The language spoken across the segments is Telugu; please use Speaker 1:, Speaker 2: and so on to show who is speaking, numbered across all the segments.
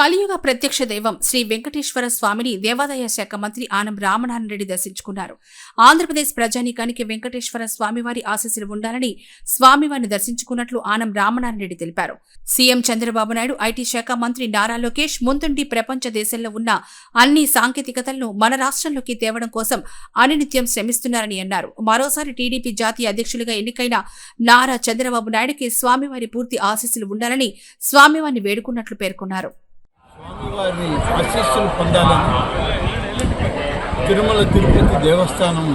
Speaker 1: కలియుగ ప్రత్యక్ష దైవం శ్రీ వెంకటేశ్వర స్వామిని దేవాదాయ శాఖ మంత్రి ఆనం రామనారాయణ రెడ్డి దర్శించుకున్నారు. ఆంధ్రప్రదేశ్ ప్రజానీకానికి వెంకటేశ్వర స్వామివారి ఆశీస్సులు ఉండాలని స్వామివారిని దర్శించుకున్నట్లు ఆనం రామనారాయణ రెడ్డి తెలిపారు. సీఎం చంద్రబాబు నాయుడు ఐటీ శాఖ మంత్రి నారా లోకేష్ ముందుండి ప్రపంచ దేశంలో ఉన్న అన్ని సాంకేతికతలను మన రాష్ట్రంలోకి తేవడం కోసం అనినిత్యం శ్రమిస్తున్నారని అన్నారు. మరోసారి టీడీపీ జాతీయ అధ్యక్షులుగా ఎన్నికైన నారా చంద్రబాబు నాయుడుకి స్వామివారి పూర్తి ఆశీస్సులు ఉండాలని స్వామివారిని వేడుకున్నట్లు పేర్కొన్నారు.
Speaker 2: స్వామివారి ఆశీస్సులు పొందాలని తిరుమల తిరుపతి దేవస్థానం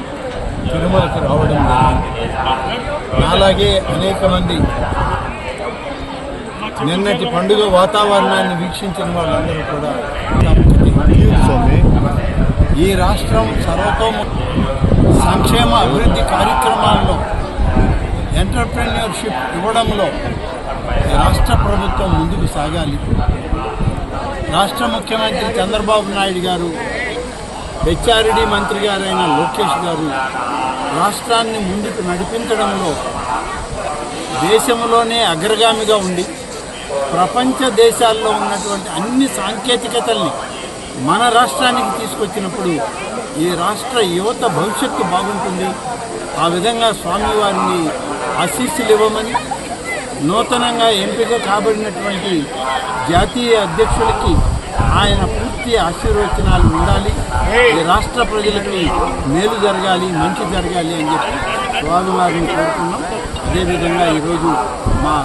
Speaker 2: తిరుమలకు రావడం జరిగింది. అనేక మంది నిన్నటి పండుగ వాతావరణాన్ని వీక్షించిన వాళ్ళందరూ కూడా స్వామి ఈ రాష్ట్రం సర్వతోమ సంక్షేమ అభివృద్ధి కార్యక్రమాల్లో ఎంటర్ప్రెన్యూర్షిప్ ఇవ్వడంలో రాష్ట్ర ప్రభుత్వం ముందుకు సాగాలి. రాష్ట్ర ముఖ్యమంత్రి చంద్రబాబు నాయుడు గారు హెచ్ఆర్డి మంత్రి గారైన లోకేష్ గారు రాష్ట్రాన్ని ముందుకు నడిపించడంలో దేశంలోనే అగ్రగామిగా ఉండి ప్రపంచ దేశాల్లో ఉన్నటువంటి అన్ని సాంకేతికతల్ని మన రాష్ట్రానికి తీసుకొచ్చినప్పుడు ఈ రాష్ట్ర యువత భవిష్యత్తు బాగుంటుంది. ఆ విధంగా స్వామివారిని ఆశీస్సులు ఇవ్వమని నూతనంగా ఎంపిక కాబడినటువంటి జాతీయ అధ్యక్షులకి ఆయన పూర్తి ఆశీర్వచనాలు ఉండాలి. ఈ రాష్ట్ర ప్రజలకి మేలు జరగాలి మంచి జరగాలి అని చెప్పి స్వామివారిని కోరుకున్నాం. అదేవిధంగా ఈరోజు మా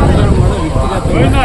Speaker 2: అందరం కూడా వ్యక్తిగతంగా